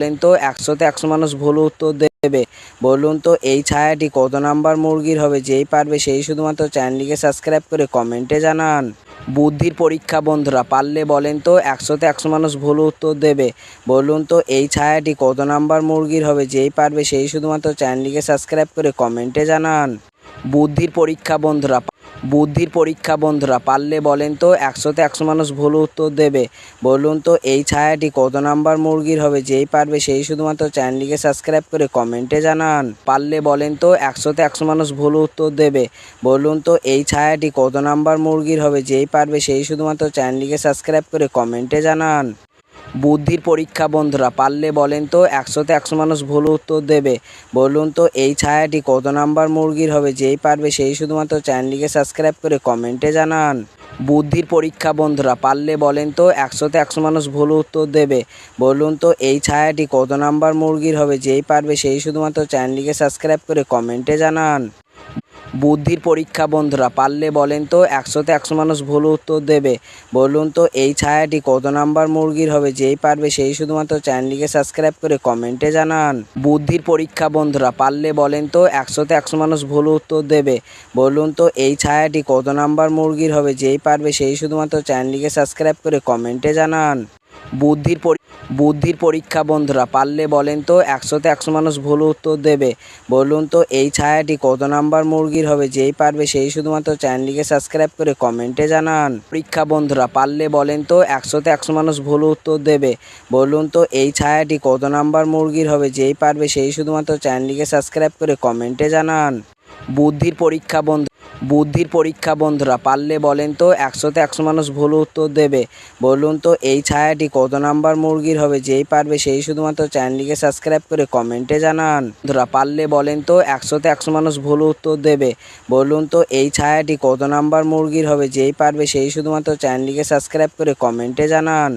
বলেন তো, একশোতে একশো মানুষ ভুল উত্তর দেবে। বলুন তো, এই ছায়াটি কত নাম্বার মুরগির হবে? যেই পারবে সেই শুধুমাত্র চ্যানেলটিকে সাবস্ক্রাইব করে কমেন্টে জানান। বুদ্ধির পরীক্ষা, বন্ধুরা, পারলে বলেন তো, একশোতে একশো মানুষ ভুল উত্তর দেবে। বলুন তো, এই ছায়াটি কত নাম্বার মুরগির হবে? যেই পারবে সেই শুধুমাত্র চ্যানেলটিকে সাবস্ক্রাইব করে কমেন্টে জানান। বুদ্ধির পরীক্ষা, বন্ধুরা বুদ্ধির পরীক্ষা বন্ধুরা, পারলে বলেন তো একশোতে একশো মানুষ ভুল উত্তর দেবে। বলুন তো এই ছায়াটি কত নাম্বার মুরগির হবে? যেই পারবে সেই শুধুমাত্র চ্যানেলটিকে সাবস্ক্রাইব করে কমেন্টে জানান। পারলে বলেন তো একশোতে একশো মানুষ ভুল উত্তর দেবে। বলুন তো এই ছায়াটি কত নাম্বার মুরগির হবে? যেই পারবে সেই শুধুমাত্র চ্যানেলটিকে সাবস্ক্রাইব করে কমেন্টে জানান। বুদ্ধির পরীক্ষা, বন্ধুরা। পারলে বলেন তো, একশোতে একশো মানুষ ভুল উত্তর দেবে। বলুন তো, এই ছায়াটি কত নাম্বার মুরগির হবে? যেই পারবে সেই শুধুমাত্র চ্যানেলটিকে সাবস্ক্রাইব করে কমেন্টে জানান। বুদ্ধির পরীক্ষা, বন্ধুরা। পারলে বলেন তো, একশোতে একশো মানুষ ভুল উত্তর দেবে। বলুন তো, এই ছায়াটি কত নাম্বার মুরগির হবে? যেই পারবে সেই শুধুমাত্র চ্যানেলটিকে সাবস্ক্রাইব করে কমেন্টে জানান। বুদ্ধির পরীক্ষা, বন্ধুরা। পারলে বলেন তো, একশোতে একশো মানুষ ভুল উত্তর দেবে। বলুন তো, এই ছায়াটি কত নাম্বার মুরগির হবে? যেই পারবে সেই শুধুমাত্র চ্যানেলটিকে সাবস্ক্রাইব করে কমেন্টে জানান। বুদ্ধির পরীক্ষা, বন্ধুরা। পারলে বলেন তো, একশোতে একশো মানুষ ভুল উত্তর দেবে। বলুন তো, এই ছায়াটি কত নাম্বার মুরগির হবে? যেই পারবে সেই শুধুমাত্র চ্যানেলটিকে সাবস্ক্রাইব করে কমেন্টে জানান। বুদ্ধির বুদ্ধির পরীক্ষা বন্ধুরা, পারলে বলেন তো একশোতে একশো মানুষ ভুল উত্তর দেবে। বলুন তো এই ছায়াটি কত নাম্বার মুরগির হবে? যেই পারবে সেই শুধুমাত্র চ্যানেলটিকে সাবস্ক্রাইব করে কমেন্টে জানান। পরীক্ষা বন্ধুরা, পারলে বলেন তো একশোতে একশো মানুষ ভুল উত্তর দেবে। বলুন তো এই ছায়াটি কত নাম্বার মুরগির হবে? যেই পারবে সেই শুধুমাত্র চ্যানেলটিকে সাবস্ক্রাইব করে কমেন্টে জানান। বুদ্ধির পরীক্ষা বন্ধু বুদ্ধির পরীক্ষা বন্ধুরা পারলে বলেন তো, একশোতে একশো মানুষ ভুল উত্তর দেবে। বলুন তো, এই ছায়াটি কত নাম্বার মুরগির হবে? যেই পারবে সেই শুধুমাত্র চ্যানেলটিকে সাবস্ক্রাইব করে কমেন্টে জানান। বন্ধুরা, পারলে বলেন তো, একশোতে একশো মানুষ ভুল উত্তর দেবে। বলুন তো, এই ছায়াটি কত নাম্বার মুরগির হবে? যেই পারবে সেই শুধুমাত্র চ্যানেলটিকে সাবস্ক্রাইব করে কমেন্টে জানান।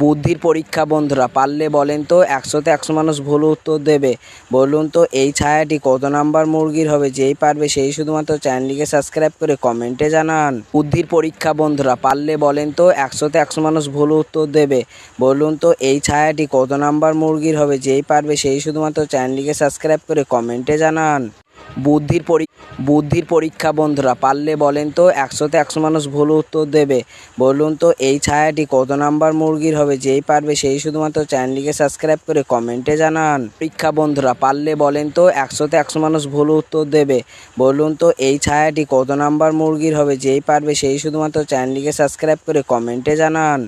বুদ্ধির পরীক্ষা বন্ধুরা, পারলে বলেন তো, একশোতে একশো মানুষ ভুল উত্তর দেবে। বলুন তো, এই ছায়াটি কত নাম্বার মুরগির হবে? যেই পারবে সেই শুধুমাত্র চ্যানেলটিকে সাবস্ক্রাইব করে কমেন্টে জানান। বুদ্ধির পরীক্ষা বন্ধুরা, পারলে বলেন তো, একশোতে একশো মানুষ ভুল উত্তর দেবে। বলুন তো, এই ছায়াটি কত নাম্বার মুরগির হবে? যেই পারবে সেই শুধুমাত্র চ্যানেলটিকে সাবস্ক্রাইব করে কমেন্টে জানান। বুদ্ধির পরী বুদ্ধির পরীক্ষা বন্ধুরা, পারলে বলেন তো একশোতে একশো মানুষ ভুল উত্তর দেবে। বলুন তো এই ছায়াটি কত নাম্বার মুরগির হবে? যেই পারবে সেই শুধুমাত্র চ্যানেলটিকে সাবস্ক্রাইব করে কমেন্টে জানান। পরীক্ষা বন্ধুরা, পারলে বলেন তো একশোতে একশো মানুষ ভুল উত্তর দেবে। বলুন তো এই ছায়াটি কত নাম্বার মুরগির হবে? যেই পারবে সেই শুধুমাত্র চ্যানেলটিকে সাবস্ক্রাইব করে কমেন্টে জানান।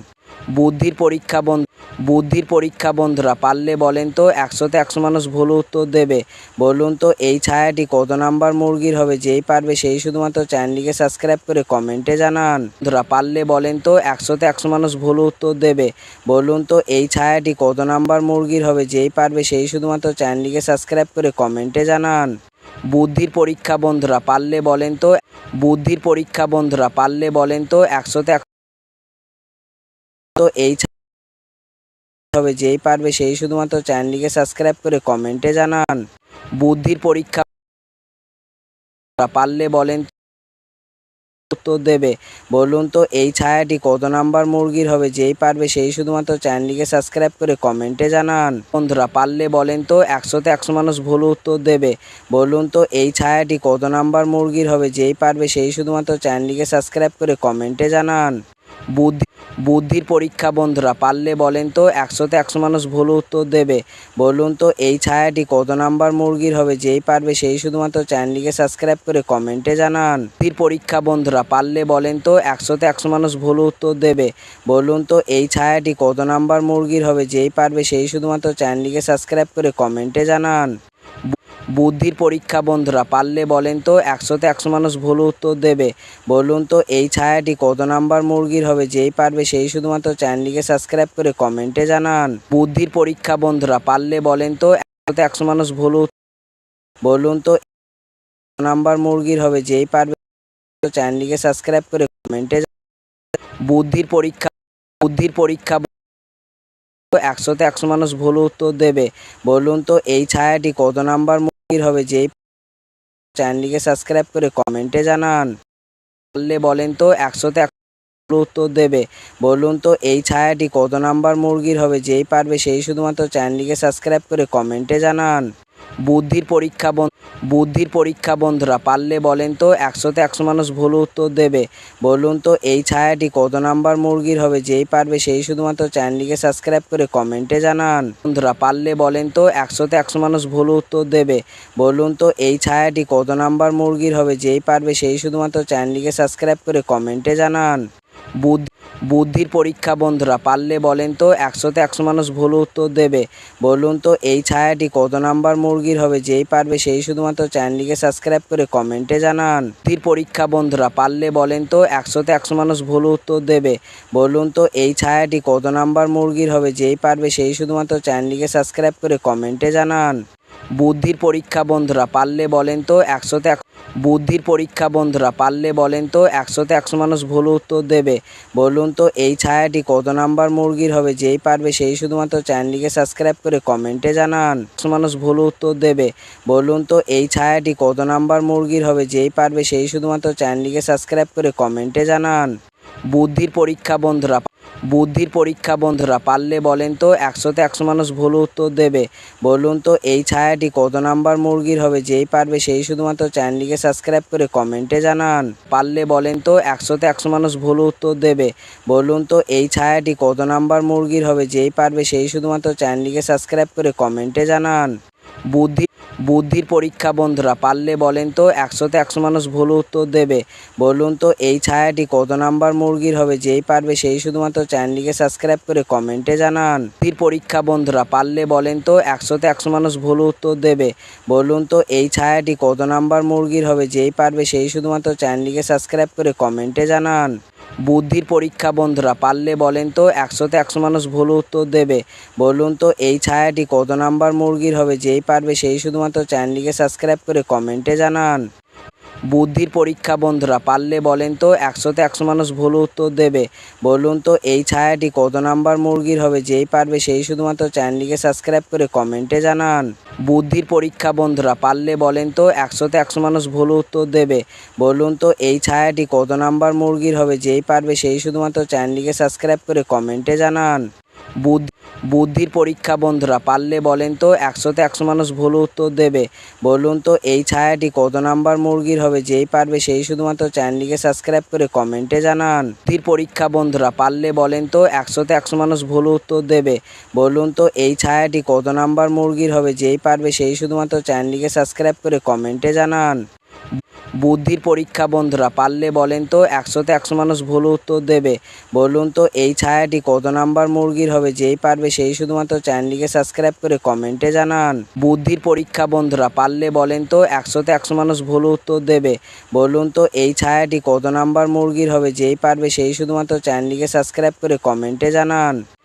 বুদ্ধির পরীক্ষা বন্ধু বুদ্ধির পরীক্ষা বন্ধুরা, পারলে বলেন তো, একশোতে একশো মানুষ ভুল উত্তর দেবে। বলুন তো, এই ছায়াটি কত নাম্বার মুরগির হবে? যেই পারবে সেই শুধুমাত্র চ্যানেলটিকে সাবস্ক্রাইব করে কমেন্টে জানান। বন্ধুরা, পারলে বলেন তো, একশোতে একশো মানুষ ভুল উত্তর দেবে। বলুন তো, এই ছায়াটি কত নাম্বার মুরগির হবে? যেই পারবে সেই শুধুমাত্র চ্যানেলটিকে সাবস্ক্রাইব করে কমেন্টে জানান। বুদ্ধির পরীক্ষা বন্ধুরা, পারলে বলেন তো, বুদ্ধির পরীক্ষা বন্ধুরা, পারলে বলেন তো, একশোতে এক- তো এই হবে, যেই পারবে সেই শুধুমাত্র চ্যানেলটিকে সাবস্ক্রাইব করে কমেন্টে জানান। বুদ্ধির পরীক্ষা পারলে বলেন উত্তর দেবে। বলুন তো, এই ছায়াটি কত নাম্বার মুরগির হবে? যেই পারবে সেই শুধুমাত্র চ্যানেলটিকে সাবস্ক্রাইব করে কমেন্টে জানান। বন্ধুরা, পারলে বলেন তো, একশোতে একশো মানুষ ভুল উত্তর দেবে। বলুন তো, এই ছায়াটি কত নাম্বার মুরগির হবে? যেই পারবে সেই শুধুমাত্র চ্যানেলটিকে সাবস্ক্রাইব করে কমেন্টে জানান। বুদ্ধি বুদ্ধির পরীক্ষা বন্ধুরা, পারলে বলেন তো, একশোতে একশো মানুষ ভুল উত্তর দেবে। বলুন তো, এই ছায়াটি কত নাম্বার মুরগির হবে? যেই পারবে সেই শুধুমাত্র চ্যানেলটিকে সাবস্ক্রাইব করে কমেন্টে জানান। বুদ্ধির পরীক্ষা বন্ধুরা, পারলে বলেন তো, একশোতে একশো মানুষ ভুল উত্তর দেবে। বলুন তো, এই ছায়াটি কত নাম্বার মুরগির হবে? যেই পারবে সেই শুধুমাত্র চ্যানেলটিকে সাবস্ক্রাইব করে কমেন্টে জানান। বুদ্ধির পরীক্ষা বন্ধুরা, পারলে বলেন তো, একশোতে একশো মানুষ ভুল উত্তর দেবে। বলুন তো, এই ছায়াটি কত নাম্বার মুরগির হবে? যেই পারবে সেই শুধুমাত্র চ্যানেলটিকে সাবস্ক্রাইব করে কমেন্টে জানান। বুদ্ধির পরীক্ষা বন্ধুরা, পারলে বলেন তো, একশোতে একশো মানুষ ভুল বলুন তো নাম্বার মুরগির হবে? যেই পারবে চ্যানেলটিকে সাবস্ক্রাইব করে কমেন্টে বুদ্ধির পরীক্ষা বুদ্ধির পরীক্ষা একশোতে একশো মানুষ ভুল উত্তর দেবে। বলুন তো, এই ছায়াটি কত নাম্বার হবে যে চ্যানেলটিকে সাবস্ক্রাইব করে কমেন্টে জানান। বললে বলেন তো, একশোতে এক- উত্তর দেবে। বলুন তো, এই ছায়াটি কত নাম্বার মুরগির হবে? যেই পারবে সেই শুধুমাত্র চ্যানেলটিকে সাবস্ক্রাইব করে কমেন্টে জানান। বুদ্ধির পরীক্ষা বুদ্ধির পরীক্ষা বন্ধুরা, পারলে বলেন তো, একশোতে একশো মানুষ ভুল উত্তর দেবে। বলুন তো, এই ছায়াটি কত নাম্বার মুরগির হবে? যেই পারবে সেই শুধুমাত্র চ্যানেলটিকে সাবস্ক্রাইব করে কমেন্টে জানান। বন্ধুরা, পারলে বলেন তো, একশোতে একশো মানুষ ভুল উত্তর দেবে। বলুন তো, এই ছায়াটি কত নাম্বার মুরগির হবে? যেই পারবে সেই শুধুমাত্র চ্যানেলটিকে সাবস্ক্রাইব করে কমেন্টে জানান। বুদ্ধি বুদ্ধির পরীক্ষা, বন্ধুরা। পারলে বলেন তো, একশোতে একশো মানুষ ভুল উত্তর দেবে। বলুন তো, এই ছায়াটি কত নাম্বার মুরগির হবে? যেই পারবে সেই শুধুমাত্র চ্যানেলটিকে সাবস্ক্রাইব করে কমেন্টে জানান। বুদ্ধির পরীক্ষা, বন্ধুরা, পারলে বলেন তো, একশোতে একশো মানুষ ভুল উত্তর দেবে। বলুন তো, এই ছায়াটি কত নাম্বার মুরগির হবে? যেই পারবে সেই শুধুমাত্র চ্যানেলটিকে সাবস্ক্রাইব করে কমেন্টে জানান। বুদ্ধির পরীক্ষা বন্ধুরা, পারলে বলেন তো একশোতে এক বুদ্ধির পরীক্ষা বন্ধুরা, পারলে বলেন তো একশোতে একশো মানুষ ভুল উত্তর দেবে। বলুন তো এই ছায়াটি কত নাম্বার মুরগির হবে? যেই পারবে সেই শুধুমাত্র চ্যানেলটিকে সাবস্ক্রাইব করে কমেন্টে জানান, একশো মানুষ ভুল উত্তর দেবে। বলুন তো এই ছায়াটি কত নাম্বার মুরগির হবে? যেই পারবে সেই শুধুমাত্র চ্যানেলটিকে সাবস্ক্রাইব করে কমেন্টে জানান। বুদ্ধির পরীক্ষা বন্ধুরা বুদ্ধির পরীক্ষা বন্ধুরা, পারলে বলেন তো, একশোতে একশো মানুষ ভুল উত্তর দেবে। বলুন তো, এই ছায়াটি কত নাম্বার মুরগির হবে? যেই পারবে সেই শুধুমাত্র চ্যানেলটিকে সাবস্ক্রাইব করে কমেন্টে জানান। পারলে বলেন তো, একশোতে একশো মানুষ ভুল উত্তর দেবে। বলুন তো, এই ছায়াটি কত নাম্বার মুরগির হবে? যেই পারবে সেই শুধুমাত্র চ্যানেলটিকে সাবস্ক্রাইব করে কমেন্টে জানান। বুদ্ধি বুদ্ধির পরীক্ষা বন্ধুরা, পারলে বলেন তো, একশোতে একশো মানুষ ভুল উত্তর দেবে। বলুন তো, এই ছায়াটি কত নাম্বার মুরগির হবে? যেই পারবে সেই শুধুমাত্র চ্যানেলটিকে সাবস্ক্রাইব করে কমেন্টে জানান। বুদ্ধির পরীক্ষা বন্ধুরা, পারলে বলেন তো, একশোতে একশো মানুষ ভুল উত্তর দেবে। বলুন তো, এই ছায়াটি কত নাম্বার মুরগির হবে? যেই পারবে সেই শুধুমাত্র চ্যানেলটিকে সাবস্ক্রাইব করে কমেন্টে জানান। বুদ্ধির পরীক্ষা বন্ধুরা, পারলে বলেন তো, একশোতে একশো মানুষ ভুল উত্তর দেবে। বলুন তো, এই ছায়াটি কত নাম্বার মুরগির হবে? যেই পারবে সেই শুধুমাত্র চ্যানেলটিকে সাবস্ক্রাইব করে কমেন্টে জানান। বুদ্ধির পরীক্ষা বন্ধুরা, পারলে বলেন তো, একশোতে একশো মানুষ ভুল উত্তর দেবে। বলুন তো, এই ছায়াটি কত নাম্বার মুরগির হবে? যেই পারবে সেই শুধুমাত্র চ্যানেলটিকে সাবস্ক্রাইব করে কমেন্টে জানান। বুদ্ধির পরীক্ষা বন্ধুরা, পারলে বলেন তো, একশোতে একশো মানুষ ভুল উত্তর দেবে। বলুন তো, এই ছায়াটি কত নাম্বার মুরগির হবে? যেই পারবে সেই শুধুমাত্র চ্যানেলটিকে সাবস্ক্রাইব করে কমেন্টে জানান। বুদ্ধির পরীক্ষা বন্ধুরা, পারলে বলেন তো একশোতে একশো মানুষ ভুল উত্তর দেবে। বলুন তো এই ছায়াটি কত নাম্বার মুরগির হবে? যেই পারবে সেই শুধুমাত্র চ্যানেলটিকে সাবস্ক্রাইব করে কমেন্টে জানান। বুদ্ধির পরীক্ষা বন্ধুরা, পারলে বলেন তো একশোতে একশো মানুষ ভুল উত্তর দেবে। বলুন তো এই ছায়াটি কত নাম্বার মুরগির হবে? যেই পারবে সেই শুধুমাত্র চ্যানেলটিকে সাবস্ক্রাইব করে কমেন্টে জানান। বুদ্ধির পরীক্ষা বন্ধুরা, পারলে বলেন তো, একশোতে একশো মানুষ ভুল উত্তর দেবে। বলুন তো, এই ছায়াটি কত নাম্বার মুরগির হবে? যেই পারবে সেই শুধুমাত্র চ্যানেলটিকে সাবস্ক্রাইব করে কমেন্টে জানান। বুদ্ধির পরীক্ষা বন্ধুরা, পারলে বলেন তো, একশোতে একশো মানুষ ভুল উত্তর দেবে। বলুন তো, এই ছায়াটি কত নাম্বার মুরগির হবে? যেই পারবে সেই শুধুমাত্র চ্যানেলটিকে সাবস্ক্রাইব করে কমেন্টে জানান।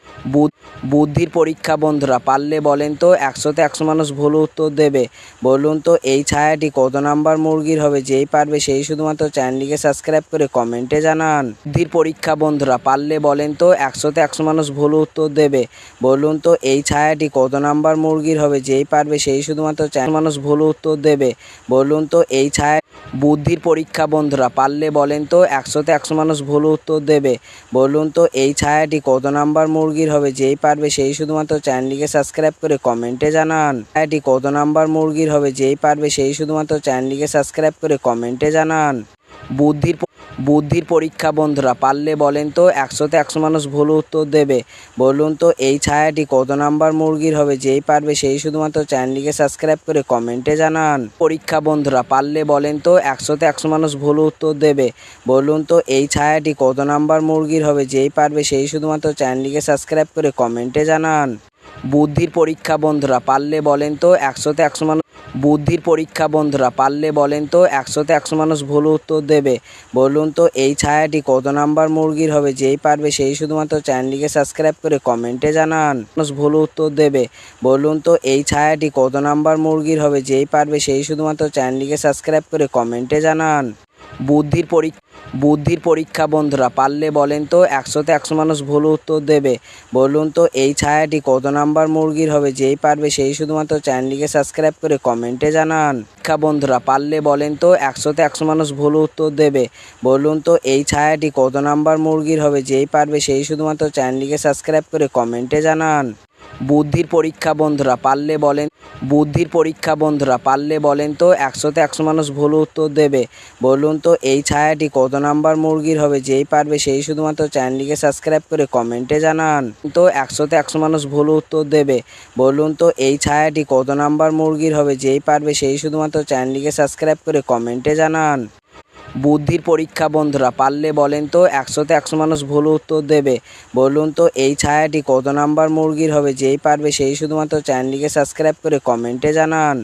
বুদ্ধির পরীক্ষা বন্ধুরা, পারলে বলেন তো, একশোতে একশো মানুষ ভুল উত্তর দেবে। বলুন তো, এই ছায়াটি কত নাম্বার মুরগির হবে? যেই পারবে সেই শুধুমাত্র চ্যানেলটিকে সাবস্ক্রাইব করে কমেন্টে জানান। বুদ্ধির পরীক্ষা বন্ধুরা, পারলে বলেন তো, একশোতে একশো মানুষ ভুল উত্তর দেবে। বলুন তো, এই ছায়াটি কত নাম্বার মুরগির হবে? যেই পারবে সেই শুধুমাত্র চ্যানেল মানুষ ভুল উত্তর দেবে। বলুন তো, এই ছায়া বুদ্ধির পরীক্ষা বন্ধুরা, পারলে বলেন তো, একশোতে একশো মানুষ ভুল উত্তর দেবে। বলুন তো, এই ছায়াটি কত নাম্বার মুরগির হবে, যেই পারবে সেই শুধুমাত্র চ্যানেলটিকে সাবস্ক্রাইব করে কমেন্টে জানান। এটি কত নাম্বার মুরগির হবে, যেই পারবে সেই শুধুমাত্র চ্যানেলটিকে সাবস্ক্রাইব করে কমেন্টে জানান। বুদ্ধির বুদ্ধির পরীক্ষা বন্ধুরা, পারলে বলেন তো, একশোতে একশো মানুষ ভুল উত্তর দেবে। বলুন তো, এই ছায়াটি কত নাম্বার মুরগির হবে? যেই পারবে সেই শুধুমাত্র চ্যানেলটিকে সাবস্ক্রাইব করে কমেন্টে জানান। পরীক্ষা বন্ধুরা, পারলে বলেন তো, একশোতে একশো মানুষ ভুল উত্তর দেবে। বলুন তো, এই ছায়াটি কত নাম্বার মুরগির হবে? যেই পারবে সেই শুধুমাত্র চ্যানেলটিকে সাবস্ক্রাইব করে কমেন্টে জানান। বুদ্ধির পরীক্ষা বন্ধুরা, পারলে বলেন তো, একশোতে একশো মানুষ বুদ্ধির পরীক্ষা বন্ধুরা, পারলে বলেন তো, একশোতে একশো মানুষ ভুল উত্তর দেবে। বলুন তো, এই ছায়াটি কত নাম্বার মুরগির হবে? যেই পারবে সেই শুধুমাত্র চ্যানেলটিকে সাবস্ক্রাইব করে কমেন্টে জানান। মানুষ ভুল উত্তর দেবে। বলুন তো, এই ছায়াটি কত নাম্বার মুরগির হবে? যেই পারবে সেই শুধুমাত্র চ্যানেলটিকে সাবস্ক্রাইব করে কমেন্টে জানান। বুদ্ধির পরীক্ষা বুদ্ধির পরীক্ষা বন্ধুরা, পারলে বলেন তো একশোতে একশো মানুষ ভুল উত্তর দেবে। বলুন তো এই ছায়াটি কত নাম্বার মুরগির হবে? যেই পারবে সেই শুধুমাত্র চ্যানেলটিকে সাবস্ক্রাইব করে কমেন্টে জানান। শিক্ষা বন্ধুরা, পারলে বলেন তো একশোতে একশো মানুষ ভুল উত্তর দেবে। বলুন তো এই ছায়াটি কত নাম্বার মুরগির হবে? যেই পারবে সেই শুধুমাত্র চ্যানেলটিকে সাবস্ক্রাইব করে কমেন্টে জানান। বুদ্ধির পরীক্ষা বন্ধুরা পারলে বলেন, বুদ্ধির পরীক্ষা বন্ধুরা পারলে বলেন তো, একশোতে একশো মানুষ ভুল উত্তর দেবে। বলুন তো, এই ছায়াটি কত নাম্বার মুরগির হবে? যেই পারবে সেই শুধুমাত্র চ্যানেলটিকে সাবস্ক্রাইব করে কমেন্টে জানান। তো একশোতে একশো মানুষ ভুল উত্তর দেবে। বলুন তো, এই ছায়াটি কত নাম্বার মুরগির হবে? যেই পারবে সেই শুধুমাত্র চ্যানেলটিকে সাবস্ক্রাইব করে কমেন্টে জানান। বুদ্ধির পরীক্ষা, বন্ধুরা। পারলে বলেন তো, একশোতে একশো মানুষ ভুল উত্তর দেবে। বলুন তো, এই ছায়াটি কত নাম্বার মুরগির হবে? যেই পারবে সেই শুধুমাত্র চ্যানেলটিকে সাবস্ক্রাইব করে কমেন্টে জানান।